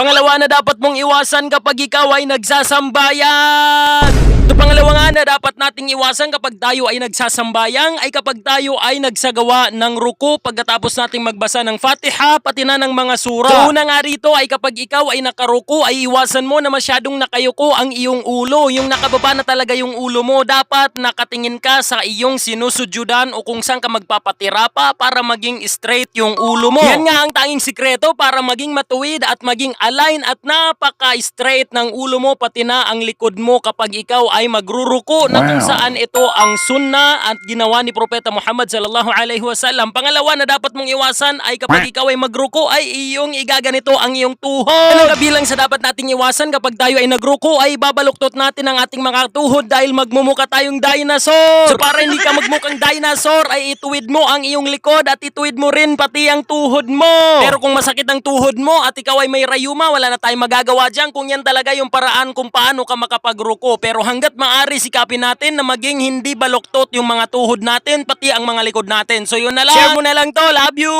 Pangalawa na dapat mong iwasan kapag ikaw ay nagsasambayan. Nating iwasan kapag tayo ay nagsasambayang ay kapag tayo ay nagsagawa ng ruko pagkatapos nating magbasa ng Fatiha pati na ng mga sura. So una nga rito ay kapag ikaw ay nakaruko ay iwasan mo na masyadong nakayuko ang iyong ulo. Yung nakababa na talaga yung ulo mo. Dapat nakatingin ka sa iyong sinusujudan o kung saan ka magpapatira pa para maging straight yung ulo mo. Yan nga ang tanging sikreto para maging matuwid at maging align at napaka-straight ng ulo mo pati na ang likod mo kapag ikaw ay magruruko na kung Wow. Saan ito ang sunna at ginawa ni Propeta Muhammad sallallahu alaihi wasallam. Pangalawa na dapat mong iwasan ay kapag ikaw ay magruko ay iyong igaganito ang iyong tuhod. Ano kabilang sa dapat nating iwasan kapag tayo ay nagruko ay babaluktot natin ang ating mga tuhod dahil magmumuka tayong dinosaur. So para hindi ka magmukhang dinosaur ay ituwid mo ang iyong likod at ituwid mo rin pati ang tuhod mo. Pero kung masakit ang tuhod mo at ikaw ay may rayuma, wala na tayong magagawa dyan kung yan talaga yung paraan kung paano ka makapagruko. Pero hanggat maaari sikapin natin na maging hindi baluktot yung mga tuhod natin pati ang mga likod natin. So yun na lang. Share mo na lang to. Love you!